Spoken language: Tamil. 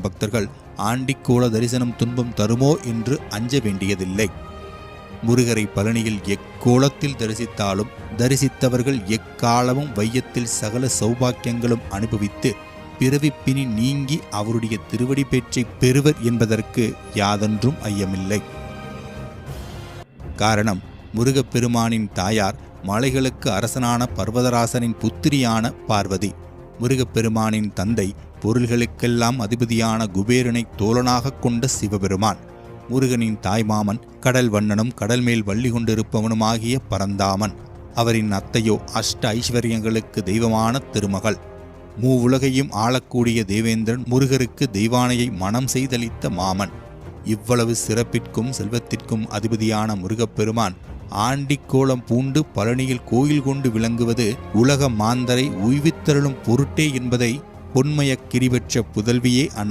பக்தர்கள் ஆண்டிக்கோள தரிசனம் துன்பம் தருமோ என்று அஞ்ச வேண்டியதில்லை. முருகரை பழனியில் எக்கோலத்தில் தரிசித்தாலும் தரிசித்தவர்கள் எக்காலமும் வையத்தில் சகல சௌபாக்கியங்களும் அனுபவித்து பிறவிப்பினி நீங்கி அவருடைய திருவடி பேச்சை பெறுவர் என்பதற்கு யாதொன்றும் ஐயமில்லை. காரணம் முருகப்பெருமானின் தாயார் மலைகளுக்கு அரசனான பர்வதராசனின் புத்திரியான பார்வதி. முருகப்பெருமானின் தந்தை பொருள்களுக்கெல்லாம் அதிபதியான குபேரனை தோழனாக கொண்ட சிவபெருமான். முருகனின் தாய்மாமன் கடல் வண்ணனும் கடல் மேல் வள்ளி கொண்டிருப்பவனுமாகிய பரந்தாமன். அவரின் அத்தையோ அஷ்ட ஐஸ்வர்யங்களுக்கு தெய்வமான திருமகள். மூவுலகையும் ஆளக்கூடிய தேவேந்திரன் முருகருக்கு தெய்வானையை மனம் செய்தளித்த மாமன். இவ்வளவு சிறப்பிற்கும் செல்வத்திற்கும் அதிபதியான முருகப்பெருமான் ஆண்டிக்கோளம் பூண்டு பழனியில் கோயில் கொண்டு விளங்குவது உலக மாந்தரை உய்வித்தருளும் பொருட்டே என்பதை பொன்மயக் கிரிவற்ற புதல்வியே அன்னை